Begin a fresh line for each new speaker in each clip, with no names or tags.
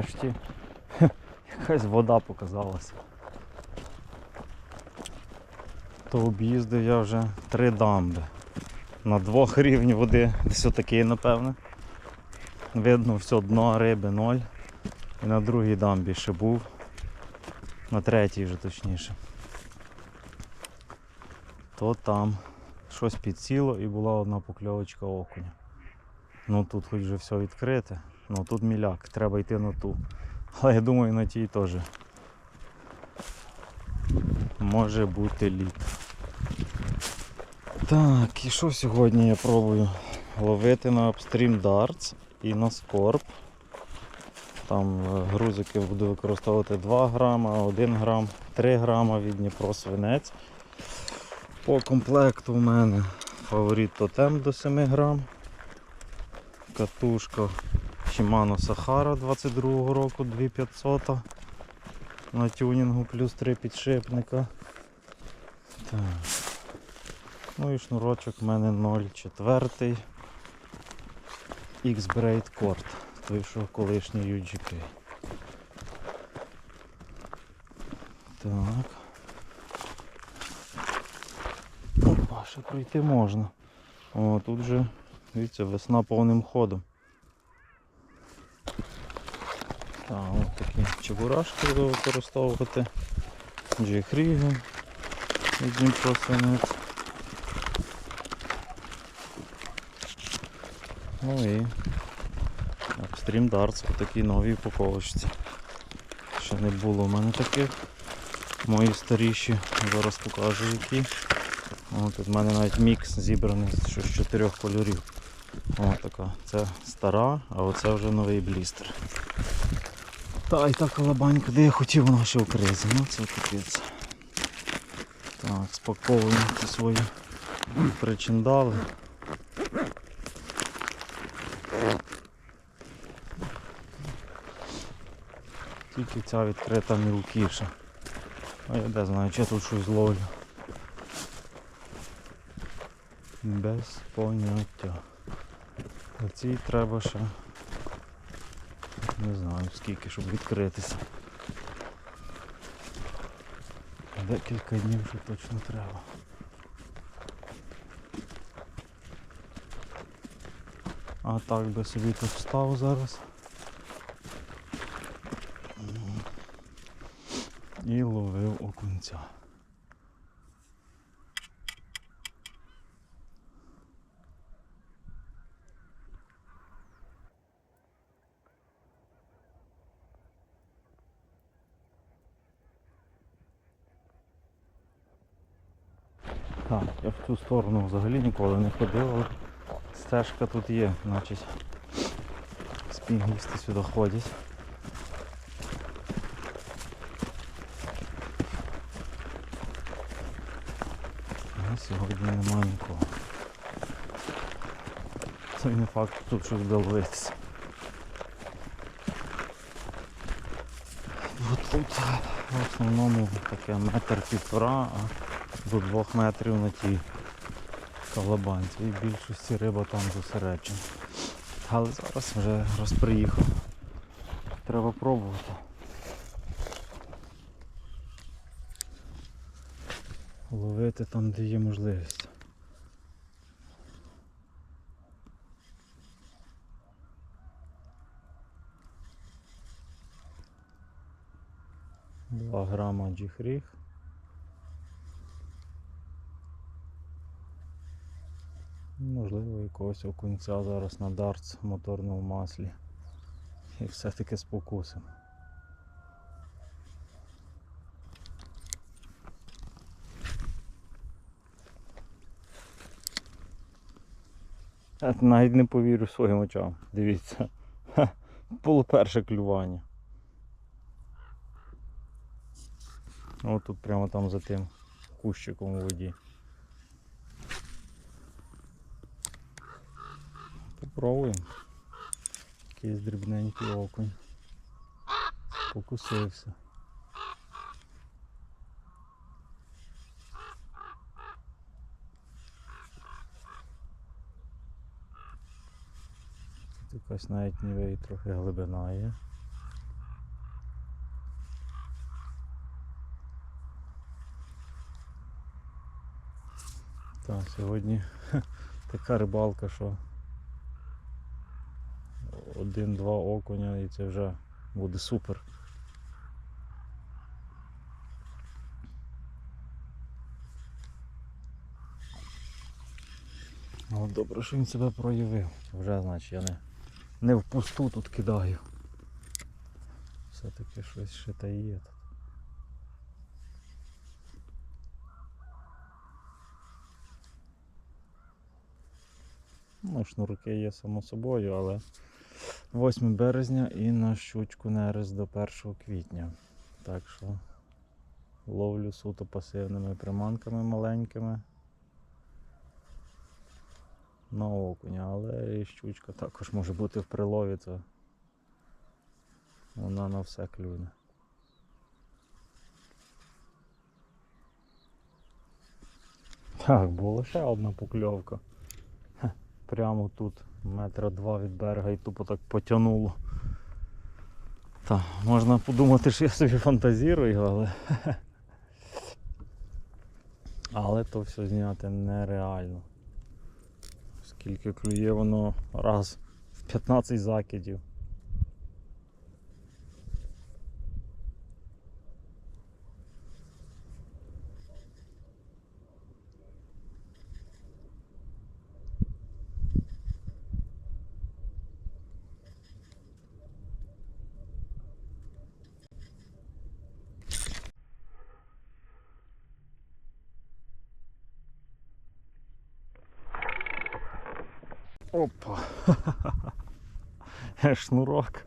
нарешті якась вода показалася. То об'їздив я вже три дамби. На двох рівні води десь отакий, напевне. Видно все дно риби ноль. І на другій дамбі ще був. На третій вже точніше. То там щось підсіло і була одна покльовочка окуня. Ну тут хоч вже все відкрите. Ну тут міляк, треба йти на ту. Але я думаю на тій теж. Може бути лід. Так, і що сьогодні я пробую? Ловити на Upstream Darts і на Scorp. Там е, грузики буду використовувати 2 грама, 1 грам, 3 грама від Дніпро свинець. По комплекту в мене фаворит тотем до 7 грам. Катушка Shimano Sahara 22 року 2500 на тюнінгу плюс 3 підшипника. Так. Ну і шнурочок в мене 0,4 X-Braid Cord, той що колишній UGK. Так. Опа, ще пройти можна. О, тут вже, дивіться, весна повним ходом. Так, ось такі чебурашки буду використовувати. Джихріги від Дніпро свинець. Ну і Upstream Darts по такій новій упаковочці. Ще не було в мене таких. Мої старіші, зараз покажу які. О, тут в мене навіть мікс зібраний з чотирьох кольорів. О, така. Це стара, а оце вже новий блістер. Та і та колобанька, де я хотів, вона ще в кризі. Ну це капець. Так, спаковуємо ці свої причиндали. Тільки ця відкрита мілкіша. А я де знаю, чи я тут щось ловлю. Без поняття. Цій треба ще не знаю скільки, щоб відкритися. Декілька днів ще точно треба. А так би собі тут став зараз. І ловив окунця. Так, я в цю сторону взагалі ніколи не ходив, але стежка тут є, значить спінгісти сюди ходять. Сьогодні немає нікого. Це не факт, що тут щось. От тут в основному таке метр півтора, а до двох метрів на тій калабанці. І більшості риба там зосереджена. Але зараз вже раз приїхав. Треба пробувати. Ловити там, де є можливість. Два грама джихріг. Можливо, якогось окунця зараз на дартс моторному маслі. І все-таки спокусимо. Я навіть не повірю своїм очам. Дивіться. Було перше клювання. Ось тут прямо там за тим кущиком у воді. Попробуємо. Якийсь дрібненький окунь. Покусився. Тут якась навіть ніве і трохи глибина є. Так, сьогодні така рибалка, що один-два окуня і це вже буде супер. Ну, добре, що він себе проявив. Вже значить я не, не впусту тут кидаю. Все-таки щось ще та є тут. Ну, шнурки є само собою, але 8 березня і на щучку нерест до 1 квітня. Так що ловлю суто пасивними приманками маленькими на окуня, але і щучка також може бути в прилові, то вона на все клюне. Так, була ще одна покльовка. Прямо тут метра два від берега і тупо так потягнуло. Та, можна подумати, що я собі фантазірую, але. Але то все зняти нереально. Скільки клює воно раз в 15 закидів. Опа. Шнурок.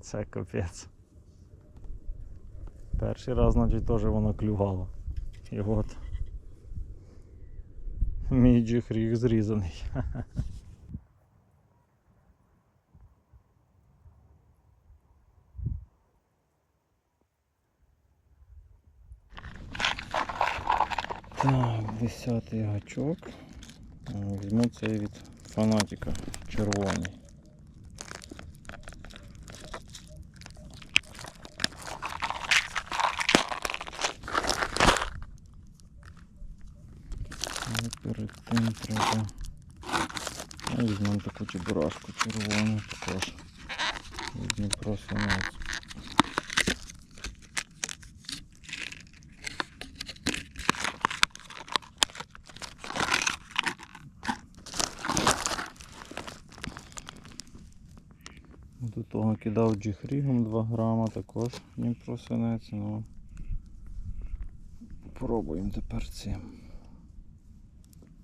Це капець. Перший раз, значить, теж воно клювало. І от. Мій джихріг зрізаний. Так, десятий гачок. Е, Візьму цей від фанатика червоний. Але перед тим треба. А візьмемо таку чебурашку червону також. Від Дніпро Свинець. До того кидав джихрігом 2 грама також Дніпро Свинець, ну попробуємо тепер цим.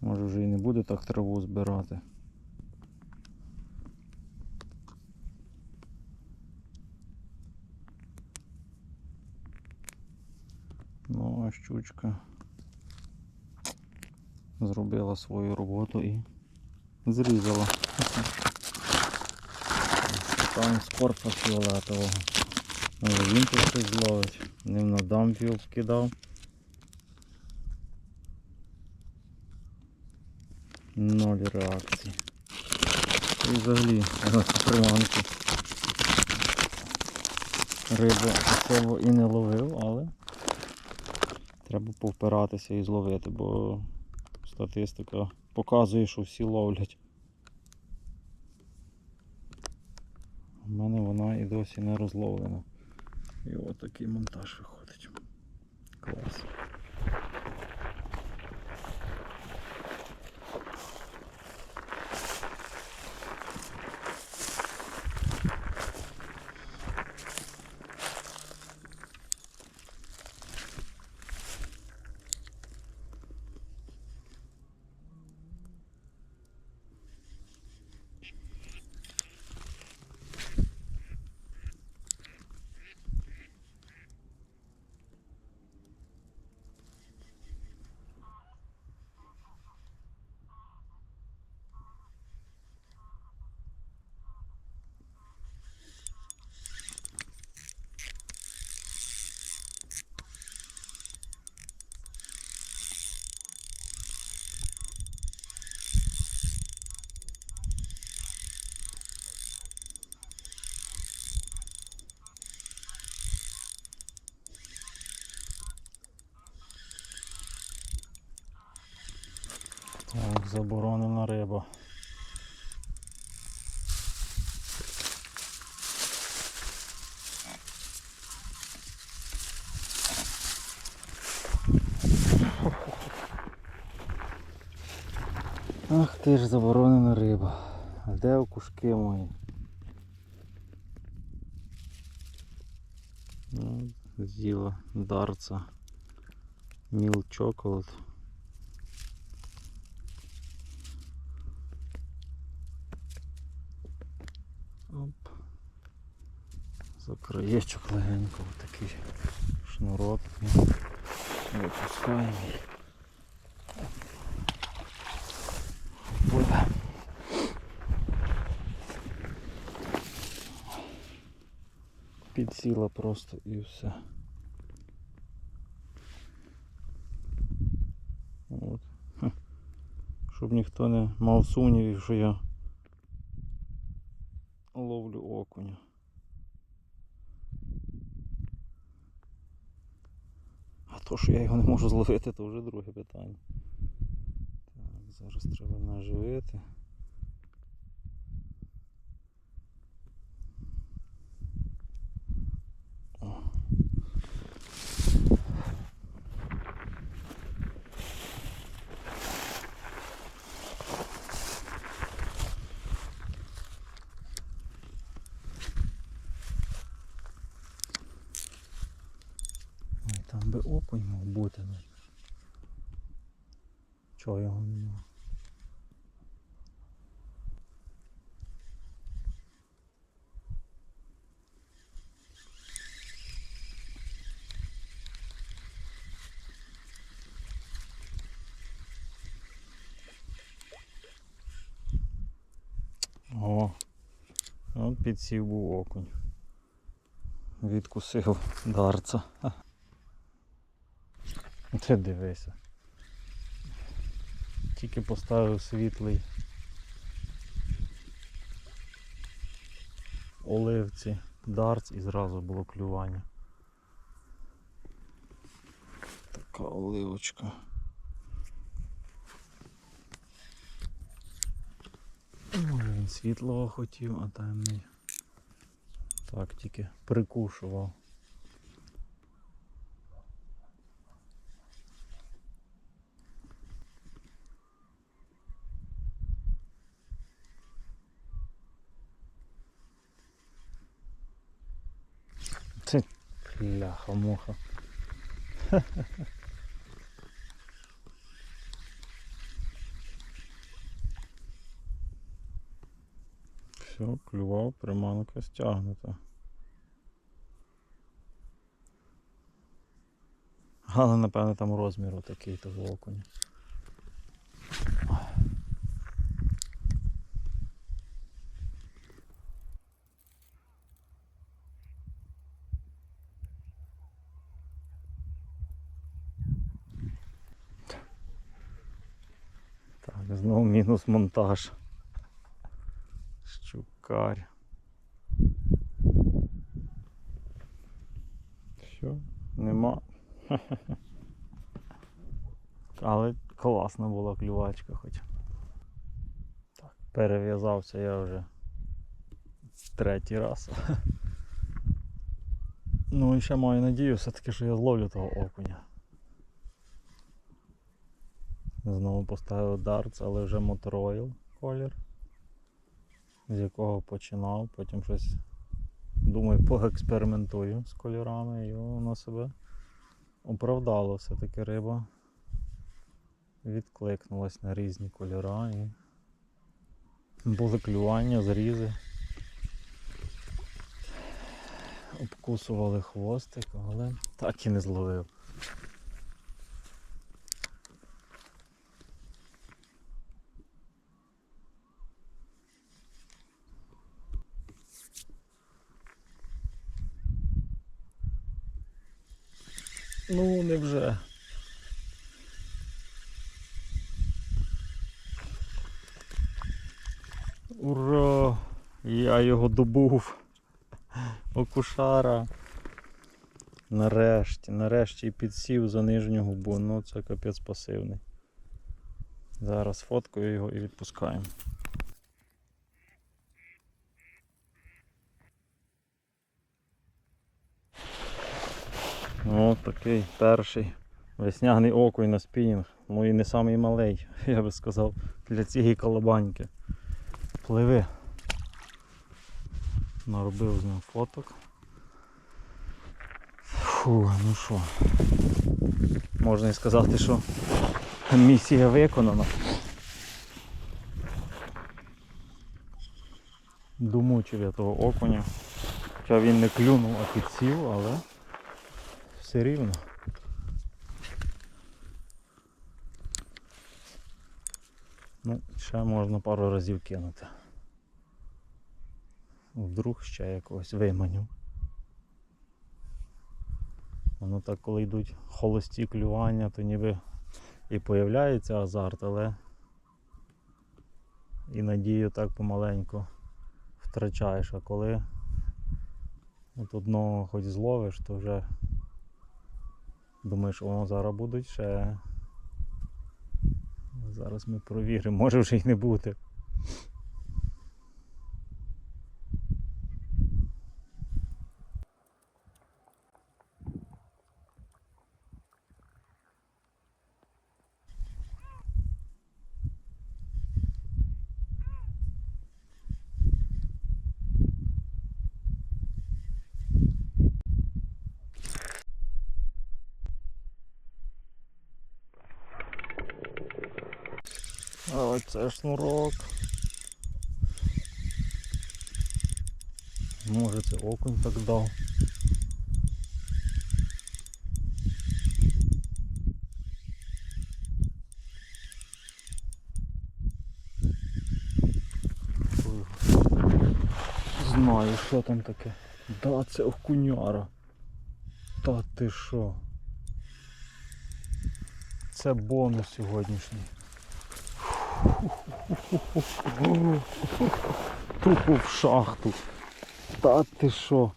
Може вже і не буде так траву збирати. Ну, а щучка зробила свою роботу і зрізала. Там скорпа фіолетового. Але він тут щось зловить. Ним на дампі обкидав. Ноль реакції. І взагалі приманку рибу особо і не ловив, але треба повпиратися і зловити, бо статистика показує, що всі ловлять. У мене вона і досі не розловлена. І от такий монтаж виходить. Клас. Заборонена риба. Ах ти ж заборонена риба. А де окушки мої? Ну, з'їла дарца. Міл чоколад. Оп. За краєчок легенько такий шнурок. Випускаємо. Пливе. Підсіла просто і все. От. Щоб ніхто не мав сумнівів, що я ловлю окуня. А то, що я його не можу зловити, то вже друге питання. Так, зараз треба наживити. О. Ой, там би окунь мав бути. ну. Чого його нема? О, от підсів був окунь. Відкусив дарца. Ти дивися. Тільки поставив світлий оливці дарц і зразу було клювання. Така оливочка. Може він світлого хотів, а темний. Так, тільки прикушував. Ляха-муха. Все, клював, приманка стягнута. Але напевно там розміру такий того окуня. Так, знову мінус монтаж. Щукарь. Все, нема. Але класна була клювачка хоч. Так, перев'язався я вже третій раз. Ну і ще маю надію все-таки, що я зловлю того окуня. Знову поставив дартс, але вже моторойл колір, з якого починав, потім щось думаю, поекспериментую з кольорами і воно себе оправдало все-таки риба. Відкликнулась на різні кольори і були клювання, зрізи. Обкусували хвостик, але так і не зловив. Ну, невже. Ура! Я його добув. Окушара. Нарешті, нарешті і підсів за нижню губу. Ну це капець пасивний. Зараз фоткаю його і відпускаємо. Ось такий перший весняний окунь на спінінг. Ну і не самий малий, я би сказав, для цієї колобаньки. Пливи. Наробив з ним фоток. Фу, ну що. Можна і сказати, що місія виконана. Домучив я того окуня. Хоча він не клюнув, а підсів, але все рівно. Ну, ще можна пару разів кинути. Вдруг ще якогось виманю. Воно так, коли йдуть холості клювання, то ніби і появляється азарт, але і надію так помаленьку втрачаєш, а коли от одного хоч зловиш, то вже думаєш, о, зараз будуть ще. Зараз ми провіримо, може вже й не бути. А оце шнурок. Може це окунь так дав. Знаю, що там таке. Да, це окуняра. Та ти що? Це бонус сьогоднішній. Тупо в шахту. Та ти що?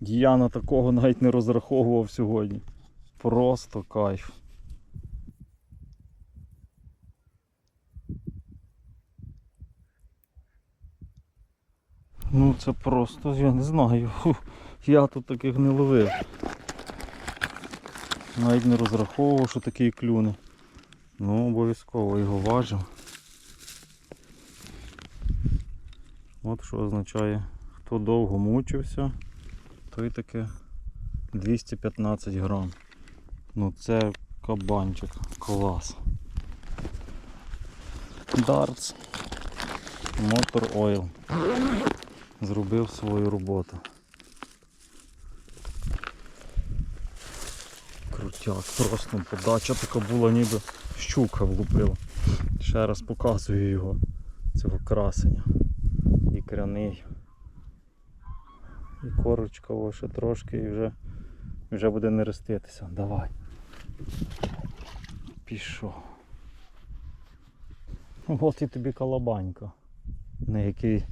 Я на такого навіть не розраховував сьогодні. Просто кайф. Ну це просто, я не знаю. Я тут таких не ловив. Навіть не розраховував, що такий клюне. Ну, обов'язково його важив. От що означає, хто довго мучився, той таке 215 грам. Ну це кабанчик, клас. Дартс. Мотор Ойл. Зробив свою роботу. Крутяк, просто подача така була, ніби щука влупила. Ще раз показую його, цього красення. Ікряний. І корочка о, ще трошки і вже, вже буде не реститися. Давай. Пішов. От і тобі колобанька, на який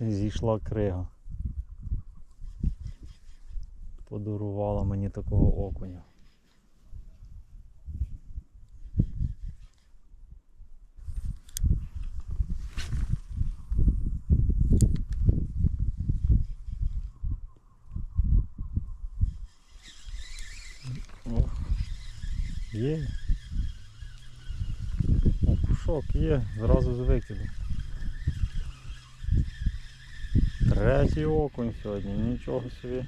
зійшла крига. Подарувала мені такого окуня. Є. О, кушок є, зразу з. Третій окунь сьогодні, нічого собі.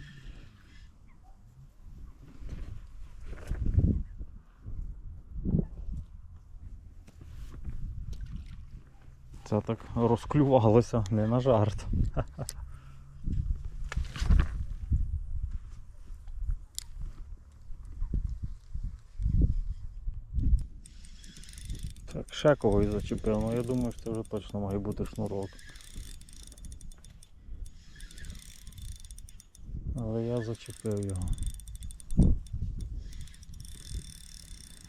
Це так розклювалося, не на жарт. Так, ще когось зачепив, ну я думаю, що це вже точно має бути шнурок. Але я зачепив його.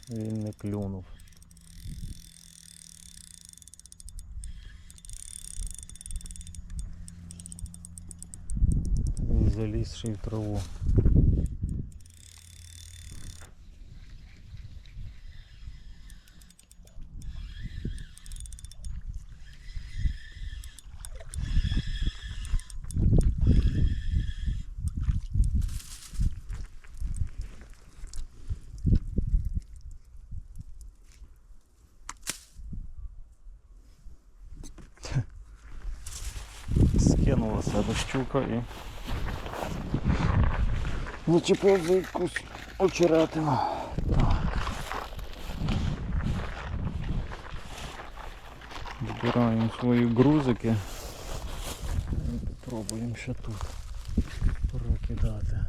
Він не клюнув. Він заліз ще й в траву. скинула з щука і зачепив за якусь очеретину. Так. Збираємо свої грузики. І Попробуємо ще тут прокидати.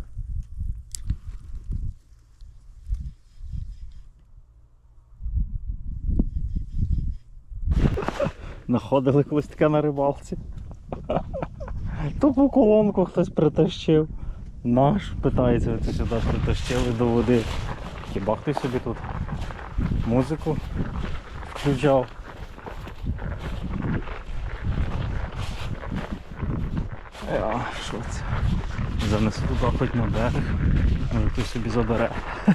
Находили колись таке на рибалці. Тупу колонку хтось притащив. Наш питається, це сюди притащили до води. Хіба хтось собі тут музику включав? Е, А, що це? Занесу туди хоч на берег, може хтось собі забере.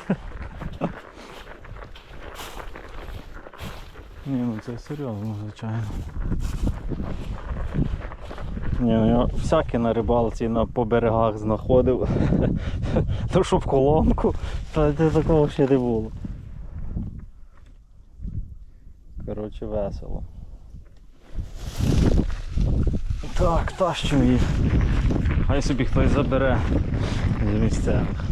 Ні, ну це серйозно, звичайно. Ні, ну всяке на рибалці на по берегах знаходив. Ну щоб колонку, та такого ще не було. Коротше, весело. Так, тащимо її. Хай собі хтось забере з місцевих.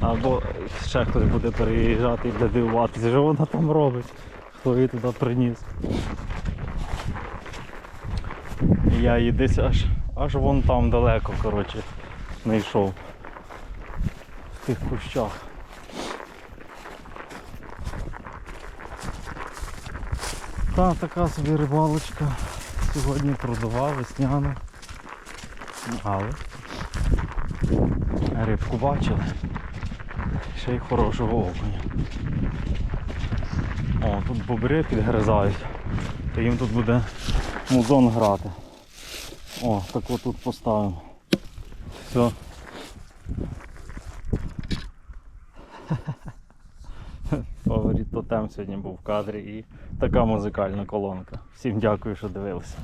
Або ще хтось буде переїжджати і буде дивуватися, що вона там робить, хто її туди приніс. Я її десь аж, аж вон там далеко, коротше, знайшов. В тих кущах. Та така собі рибалочка. Сьогодні продавав весняну. Але рибку бачили. Ще й хорошого окуня. О, тут бобри підгризають. То їм тут буде музон грати. О, так от тут поставимо. Все. Фаворит тотем сьогодні був в кадрі і така музикальна колонка. Всім дякую, що дивилися.